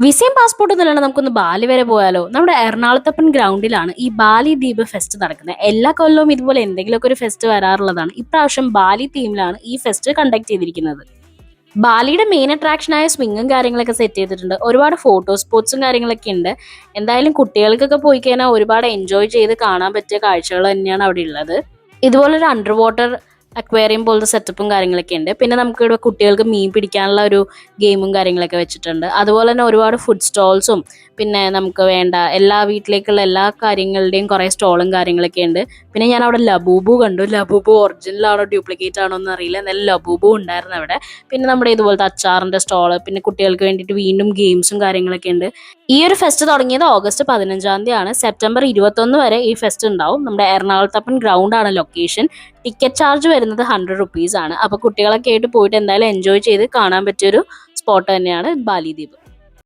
വിസയും പാസ്പോർട്ട് ഇല്ലാണ്ട് നമുക്കൊന്ന് ബാലി വരെ പോയാലോ? നമ്മുടെ എറണാകുളത്തപ്പൻ ഗ്രൗണ്ടിലാണ് ഈ ബാലി ദ്വീപ് ഫെസ്റ്റ് നടക്കുന്നത്. എല്ലാ കൊല്ലവും ഇതുപോലെ എന്തെങ്കിലുമൊക്കെ ഒരു ഫെസ്റ്റ് വരാറുള്ളതാണ്. ഇപ്രാവശ്യം ബാലി തീമിലാണ് ഈ ഫെസ്റ്റ് കണ്ടക്ട് ചെയ്തിരിക്കുന്നത്. ബാലിയുടെ മെയിൻ അട്രാക്ഷനായ സ്വിങ്ങും കാര്യങ്ങളൊക്കെ സെറ്റ് ചെയ്തിട്ടുണ്ട്. ഒരുപാട് ഫോട്ടോ സ്പോട്സും കാര്യങ്ങളൊക്കെ ഉണ്ട്. എന്തായാലും കുട്ടികൾക്കൊക്കെ പോയി കഴിഞ്ഞാൽ ഒരുപാട് എൻജോയ് ചെയ്ത് കാണാൻ പറ്റിയ കാഴ്ചകൾ തന്നെയാണ് അവിടെ ഉള്ളത്. ഇതുപോലൊരു അണ്ടർ വാട്ടർ അക്വേറിയം പോലത്തെ സെറ്റപ്പും കാര്യങ്ങളൊക്കെ ഉണ്ട്. പിന്നെ നമുക്ക് ഇവിടെ കുട്ടികൾക്ക് മീൻ പിടിക്കാനുള്ള ഒരു ഗെയിമും കാര്യങ്ങളൊക്കെ വെച്ചിട്ടുണ്ട്. അതുപോലെ തന്നെ ഒരുപാട് ഫുഡ് സ്റ്റോൾസും പിന്നെ നമുക്ക് വേണ്ട എല്ലാ വീട്ടിലേക്കുള്ള എല്ലാ കാര്യങ്ങളുടെയും കുറേ സ്റ്റോളും കാര്യങ്ങളൊക്കെ ഉണ്ട്. പിന്നെ ഞാൻ അവിടെ ലബൂബു കണ്ടു. ലബൂബു ഒറിജിനൽ ആണോ ഡ്യൂപ്ലിക്കേറ്റ് ആണോ എന്ന് അറിയില്ല. എന്നാലും ലബൂബു ഉണ്ടായിരുന്നു അവിടെ. പിന്നെ നമ്മുടെ ഇതുപോലത്തെ അച്ചാറിന്റെ സ്റ്റോൾ പിന്നെ കുട്ടികൾക്ക് വേണ്ടിയിട്ട് വീണ്ടും ഗെയിംസും കാര്യങ്ങളൊക്കെ ഉണ്ട്. ഈ ഒരു ഫെസ്റ്റ് തുടങ്ങിയത് ഓഗസ്റ്റ് പതിനഞ്ചാം തീയതിയാണ്. സെപ്റ്റംബർ ഇരുപത്തൊന്ന് വരെ ഈ ഫെസ്റ്റ് ഉണ്ടാവും. നമ്മുടെ എറണാകുളത്തപ്പൻ ഗ്രൗണ്ട് ആണ് ലൊക്കേഷൻ ടിക്കറ്റ് ചാർജ് വരുന്നത് ഹൺഡ്രഡ് റുപ്പീസ് ആണ്. അപ്പോൾ കുട്ടികളൊക്കെ ആയിട്ട് പോയിട്ട് എന്തായാലും എൻജോയ് ചെയ്ത് കാണാൻ പറ്റിയൊരു സ്പോട്ട് തന്നെയാണ് ബാലിദ്വീപ്.